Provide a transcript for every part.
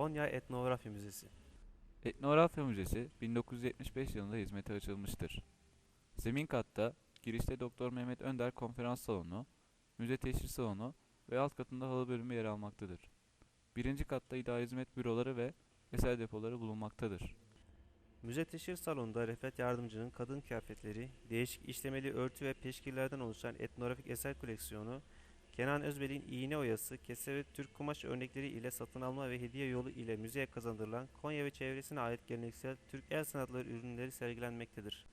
Konya Etnografi Müzesi Etnografya Müzesi 1975 yılında hizmete açılmıştır. Zemin katta girişte Doktor Mehmet Önder konferans salonu, müze teşhir salonu ve alt katında halı bölümü yer almaktadır. Birinci katta idari hizmet büroları ve eser depoları bulunmaktadır. Müze teşhir salonunda Refet Yardımcı'nın kadın kıyafetleri, değişik işlemeli örtü ve peşkirlerden oluşan etnografik eser koleksiyonu, Kenan Özbel'in iğne oyası, kese ve Türk kumaş örnekleri ile satın alma ve hediye yolu ile müzeye kazandırılan Konya ve çevresine ait geleneksel Türk el sanatları ürünleri sergilenmektedir.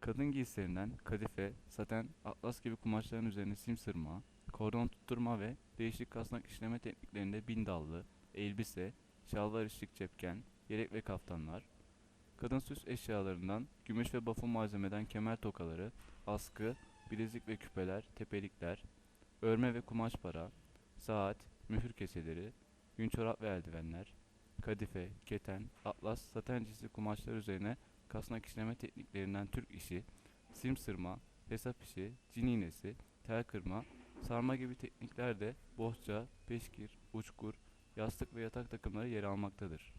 Kadın giysilerinden kadife, saten, atlas gibi kumaşların üzerine sim sırma, kordon tutturma ve değişik kasnak işleme tekniklerinde bin dallı, elbise, şalvar işlik cepken, yelek ve kaftanlar, kadın süs eşyalarından gümüş ve baful malzemeden kemer tokaları, askı, bilezik ve küpeler, tepelikler, örme ve kumaş para, saat, mühür keseleri, yün çorap ve eldivenler, kadife, keten, atlas, saten cinsi kumaşlar üzerine kasnak işleme tekniklerinden Türk işi, sim sırma, hesap işi, cin iğnesi, tel kırma, sarma gibi teknikler de bohça, peşkir, uçkur, yastık ve yatak takımları yer almaktadır.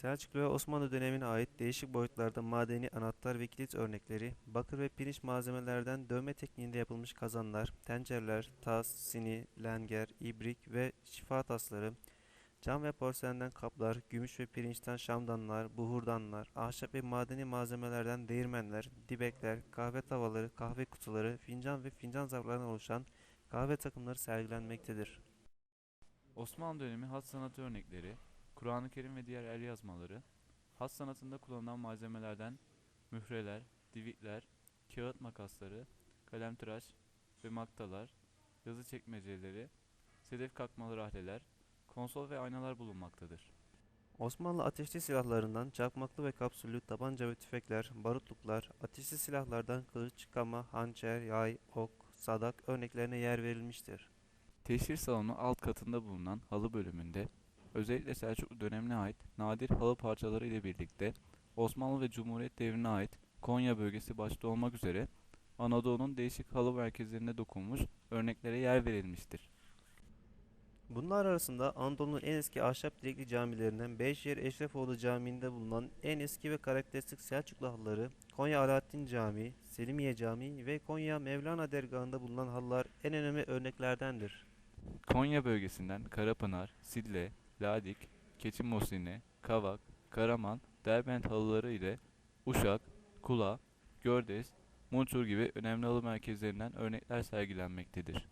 Selçuklu ve Osmanlı dönemine ait değişik boyutlarda madeni anahtar ve kilit örnekleri, bakır ve pirinç malzemelerden dövme tekniğinde yapılmış kazanlar, tencereler, tas, sini, lenger, ibrik ve şifa tasları, cam ve porselenden kaplar, gümüş ve pirinçten şamdanlar, buhurdanlar, ahşap ve madeni malzemelerden değirmenler, dibekler, kahve tavaları, kahve kutuları, fincan ve fincan zarflarından oluşan kahve takımları sergilenmektedir. Osmanlı dönemi hat sanatı örnekleri, Kur'an-ı Kerim ve diğer el yazmaları, hat sanatında kullanılan malzemelerden mühreler, divitler, kağıt makasları, kalemtıraş ve maktalar, yazı çekmeceleri, sedef kakmalı rahleler, konsol ve aynalar bulunmaktadır. Osmanlı ateşli silahlarından çakmaklı ve kapsüllü tabanca ve tüfekler, barutluklar, ateşli silahlardan kılıç, kama, hançer, yay, ok, sadak örneklerine yer verilmiştir. Teşhir salonu alt katında bulunan halı bölümünde özellikle Selçuklu dönemine ait nadir halı parçaları ile birlikte Osmanlı ve Cumhuriyet devrine ait Konya bölgesi başta olmak üzere Anadolu'nun değişik halı merkezlerine dokunmuş örneklere yer verilmiştir. Bunlar arasında Anadolu'nun en eski ahşap direkli camilerinden Beyşehir Eşrefoğlu Camii'nde bulunan en eski ve karakteristik Selçuklu halıları, Konya Alaaddin Camii, Selimiye Camii ve Konya Mevlana Dergahı'nda bulunan halılar en önemli örneklerdendir. Konya bölgesinden Karapınar, Sille, Ladik, Keçi Mosini, Kavak, Karaman, Derbent halıları ile Uşak, Kula, Gördes, Munçur gibi önemli halı merkezlerinden örnekler sergilenmektedir.